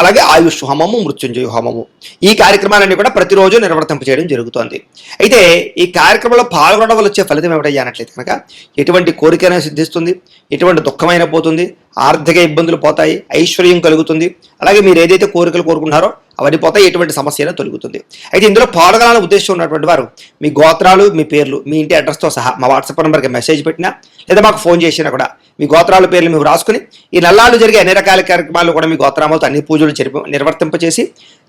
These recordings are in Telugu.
అలాగే ఆయుష్ హోమము మృత్యుంజయ హోమము. ఈ కార్యక్రమాలన్నీ కూడా ప్రతిరోజు నిర్వర్తింప చేయడం జరుగుతోంది. అయితే ఈ కార్యక్రమంలో పాల్గొనడం వల్ల వచ్చే ఫలితం ఏమిటయ్యా అన్నట్లయితే కనుక ఎటువంటి కోరికైనా సిద్ధిస్తుంది ఎటువంటి దుఃఖమైన పోతుంది ఆర్థిక ఇబ్బందులు పోతాయి ఐశ్వర్యం కలుగుతుంది. అలాగే మీరు ఏదైతే కోరికలు కోరుకున్నారో అవన్నీ పోతాయి ఎటువంటి సమస్య తొలుగుతుంది. అయితే ఇందులో పాల్గొనాలని ఉద్దేశం ఉన్నటువంటి వారు మీ గోత్రాలు మీ పేర్లు మీ ఇంటి అడ్రస్తో సహా మా వాట్సాప్ నెంబర్కి మెసేజ్ పెట్టినా లేదా మాకు ఫోన్ చేసినా కూడా మీ గోత్రాల పేర్లు మేము రాసుకుని ఈ నల్లాలు జరిగే అన్ని రకాల కార్యక్రమాలు కూడా మీ గోత్రామాలతో అన్ని పూజలు జరిపి నిర్వర్తింపచేసి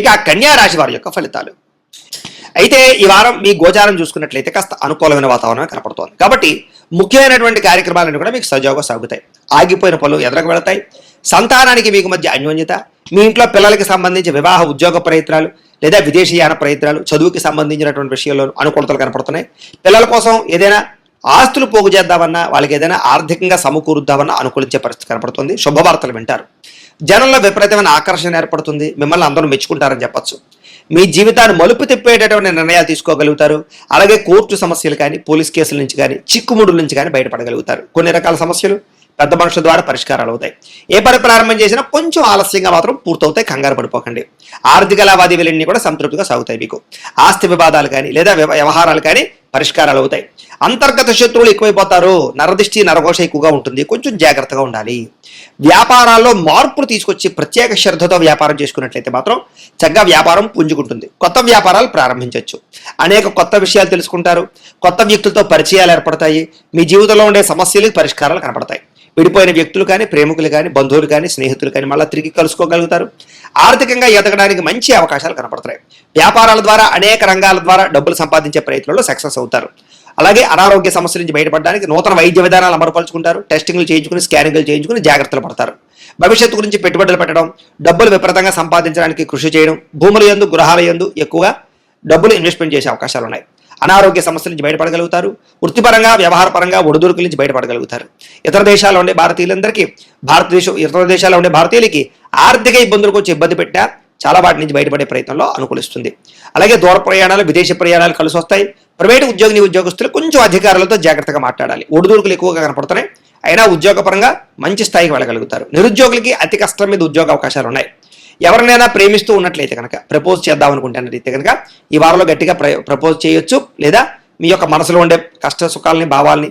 ఇక కన్యా రాశి వారి యొక్క ఫలితాలు. అయితే ఈ వారం మీ గోచారం చూసుకున్నట్లయితే కాస్త అనుకూలమైన వాతావరణం కనపడుతోంది. కాబట్టి ముఖ్యమైనటువంటి కార్యక్రమాలన్నీ కూడా మీకు సజావుగా సాగుతాయి. ఆగిపోయిన పనులు ఎదురకు వెళతాయి. సంతానానికి మీకు మధ్య అన్యోన్యత మీ ఇంట్లో పిల్లలకి సంబంధించి వివాహ ఉద్యోగ ప్రయత్నాలు లేదా విదేశీయాన ప్రయత్నాలు చదువుకి సంబంధించినటువంటి విషయంలో అనుకూలతలు కనపడుతున్నాయి. పిల్లల కోసం ఏదైనా ఆస్తులు పోగు చేద్దామన్నా వాళ్ళకి ఏదైనా ఆర్థికంగా సమకూరుద్దామన్నా అనుకూలించే పరిస్థితి కనపడుతుంది. శుభవార్తలు వింటారు. జనంలో విపరీతమైన ఆకర్షణ ఏర్పడుతుంది. మిమ్మల్ని అందరూ మెచ్చుకుంటారని చెప్పొచ్చు. మీ జీవితాన్ని మలుపు తిప్పేటటువంటి నిర్ణయాలు తీసుకోగలుగుతారు. అలాగే కోర్టు సమస్యలు కానీ పోలీస్ కేసుల నుంచి కానీ చిక్కుముడుల నుంచి కానీ బయటపడగలుగుతారు. కొన్ని రకాల సమస్యలు పెద్ద మనుషుల ద్వారా పరిష్కారాలు అవుతాయి. ఏ పని ప్రారంభం చేసినా కొంచెం ఆలస్యంగా మాత్రం పూర్తవుతాయి. కంగారు పడిపోకండి. ఆర్థిక లావాదేవీలన్నీ కూడా సంతృప్తిగా సాగుతాయి మీకు. ఆస్తి వివాదాలు కానీ లేదా వ్యవ- వ్యవహారాలు కానీ పరిష్కారాలు అవుతాయి అంతర్గత శత్రువులు ఎక్కువైపోతారు. నరదిష్టి నరఘోష ఎక్కువగా ఉంటుంది. కొంచెం జాగ్రత్తగా ఉండాలి. వ్యాపారాల్లో మార్పులు తీసుకొచ్చి ప్రత్యేక శ్రద్ధతో వ్యాపారం చేసుకున్నట్లయితే మాత్రం చక్కగా వ్యాపారం పుంజుకుంటుంది. కొత్త వ్యాపారాలు ప్రారంభించవచ్చు. అనేక కొత్త విషయాలు తెలుసుకుంటారు. కొత్త వ్యక్తులతో పరిచయాలు ఏర్పడతాయి. మీ జీవితంలో ఉండే సమస్యలకు పరిష్కారాలు కనపడతాయి. విడిపోయిన వ్యక్తులు కానీ ప్రేమికులు కానీ బంధువులు కానీ స్నేహితులు కానీ మళ్ళీ తిరిగి కలుసుకోగలుగుతారు. ఆర్థికంగా ఎదగడానికి మంచి అవకాశాలు కనపడతాయి. వ్యాపారాల ద్వారా అనేక రంగాల ద్వారా డబ్బులు సంపాదించే ప్రయత్నంలో సక్సెస్ అవుతారు. అలాగే అనారోగ్య సమస్యల నుంచి బయటపడడానికి నూతన వైద్య విధానాలు అమలుపరుచుకుంటారు. టెస్టింగ్లు చేయించుకుని స్కానింగ్లు చేయించుకుని జాగ్రత్తలు పడతారు. భవిష్యత్తు గురించి పెట్టుబడులు పెట్టడం డబ్బులు విపరీతంగా సంపాదించడానికి కృషి చేయడం భూముల యందు గృహాల యందు ఎక్కువగా డబ్బులు ఇన్వెస్ట్మెంట్ చేసే అవకాశాలు ఉన్నాయి. అనారోగ్య సమస్యల నుంచి బయటపడగలుగుతారు వృత్తిపరంగా వ్యవహారపరంగా ఒడిదుడుకుల నుంచి బయటపడగలుగుతారు. ఇతర దేశాల్లో ఉండే భారతీయులందరికీ భారతదేశం ఇతర దేశాల్లో ఉండే భారతీయులకి ఆర్థిక ఇబ్బందులకు వచ్చి ఇబ్బంది పెట్టా చాలా వాటి నుంచి బయటపడే ప్రయత్నంలో అనుకూలిస్తుంది. అలాగే దూర ప్రయాణాలు విదేశీ ప్రయాణాలు కలిసి వస్తాయి. ప్రైవేటు ఉద్యోగిని ఉద్యోగస్తులు కొంచెం అధికారులతో జాగ్రత్తగా మాట్లాడాలి. ఒడిదుడుకులు ఎక్కువగా కనపడుతున్నాయి. అయినా ఉద్యోగపరంగా మంచి స్థాయికి వెళ్ళగలుగుతారు. నిరుద్యోగులకి అతి కష్టం మీద ఉద్యోగ అవకాశాలు ఉన్నాయి. ఎవరినైనా ప్రేమిస్తూ ఉన్నట్లయితే కనుక ప్రపోజ్ చేద్దాం అనుకుంటున్నట్లయితే కనుక ఈ వారంలో గట్టిగా ప్రపోజ్ చేయొచ్చు. లేదా మీ యొక్క మనసులో ఉండే కష్ట సుఖాలని భావాల్ని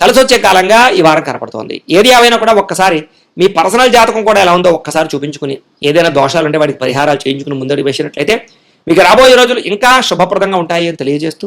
తలసొచ్చే కాలంగా ఈ వారం కనపడుతోంది. ఏది ఏమైనా కూడా ఒక్కసారి మీ పర్సనల్ జాతకం కూడా ఎలా ఉందో ఒక్కసారి చూపించుకుని ఏదైనా దోషాలు ఉంటే వాటికి పరిహారాలు చేయించుకుని ముందడుగు వేసినట్లయితే మీకు రాబోయే రోజులు ఇంకా శుభప్రదంగా ఉంటాయి అని తెలియజేస్తూ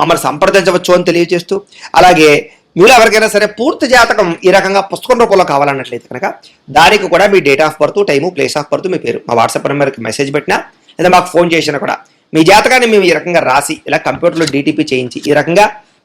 మమ్మల్ని సంప్రదించవచ్చు అని తెలియజేస్తూ అలాగే మీరు ఎవరికైనా సరే పూర్తి జాతకం ఈ రకంగా పుస్తకం రూపంలో కావాలన్నట్లయితే కనుక దానికి కూడా మీ date of birth time place of birth మీ పేరు మా వాట్సాప్ నెంబర్కి మెసేజ్ పెట్టినా లేదా మాకు ఫోన్ చేసినా కూడా మీ జాతకాన్ని మేము ఈ రకంగా రాసి ఇలా కంప్యూటర్లో డీటీపీ చేయించి ఈ రకంగా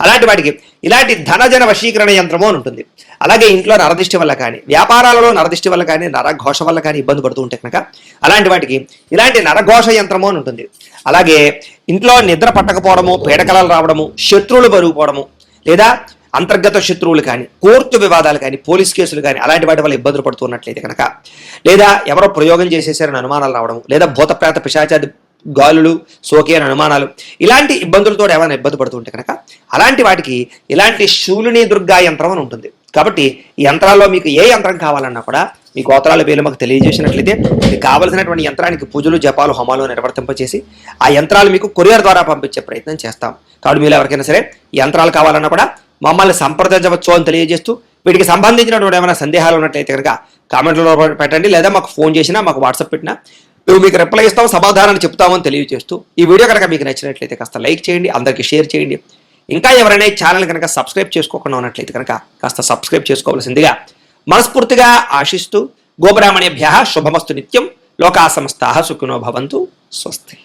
అలాంటి వాటికి ఇలాంటి ధనజన వశీకరణ యంత్రము అని ఉంటుంది. అలాగే ఇంట్లో నరదిష్టి వల్ల కానీ వ్యాపారాలలో నరదిష్టి వల్ల కానీ నరఘోష వల్ల కానీ ఇబ్బంది పడుతూ ఉంటే కనుక అలాంటి వాటికి ఇలాంటి నరఘోష యంత్రము అని ఉంటుంది. అలాగే ఇంట్లో నిద్ర పట్టకపోవడము పీడకలలు రావడము శత్రువులు బరుగుపోవడము లేదా అంతర్గత శత్రువులు కానీ కోర్టు వివాదాలు కానీ పోలీస్ కేసులు కానీ అలాంటి వాటి వల్ల ఇబ్బందులు పడుతున్నట్లయితే కనుక లేదా ఎవరో ప్రయోగం చేసేసారని అనుమానాలు రావడం లేదా భూతప్రేత పిశాచాది గాలులు సోకే అని అనుమానాలు ఇలాంటి ఇబ్బందులతో ఏమైనా ఇబ్బంది పడుతుంటే కనుక అలాంటి వాటికి ఇలాంటి శూలిని దుర్గా యంత్రం అని ఉంటుంది. కాబట్టి ఈ యంత్రాల్లో మీకు ఏ యంత్రం కావాలన్నా కూడా మీ గోత్రాల పేర్లు మాకు తెలియజేసినట్లయితే మీకు కావలసినటువంటి యంత్రానికి పూజలు జపాలు హోమాలు నిర్వర్తింపచేసి ఆ యంత్రాలు మీకు కొరియర్ ద్వారా పంపించే ప్రయత్నం చేస్తాం. కాబట్టి మీరు ఎవరికైనా సరే యంత్రాలు కావాలన్నా కూడా మమ్మల్ని సంప్రదించవచ్చు అని తెలియజేస్తూ వీటికి సంబంధించినటువంటి ఏమైనా సందేహాలు ఉన్నట్లయితే కనుక కామెంట్లో పెట్టండి. లేదా మాకు ఫోన్ చేసినా మాకు వాట్సాప్ పెట్టినా మేము మీకు రిప్లై ఇస్తాం సమాధానాన్ని చెప్తామని తెలియజేస్తూ ఈ వీడియో కనుక మీకు నచ్చినట్లయితే కాస్త లైక్ చేయండి అందరికీ షేర్ చేయండి. ఇంకా ఎవరైనా ఛానల్ కనుక సబ్స్క్రైబ్ చేసుకోకుండా ఉన్నట్లయితే కనుక కాస్త సబ్స్క్రైబ్ చేసుకోవాల్సిందిగా మనస్ఫూర్తిగా ఆశిస్తూ గోబ్రాహ్మణేభ్య శుభమస్తు నిత్యం లోకా సమస్తా సుఖినో భవంతు స్వస్తి.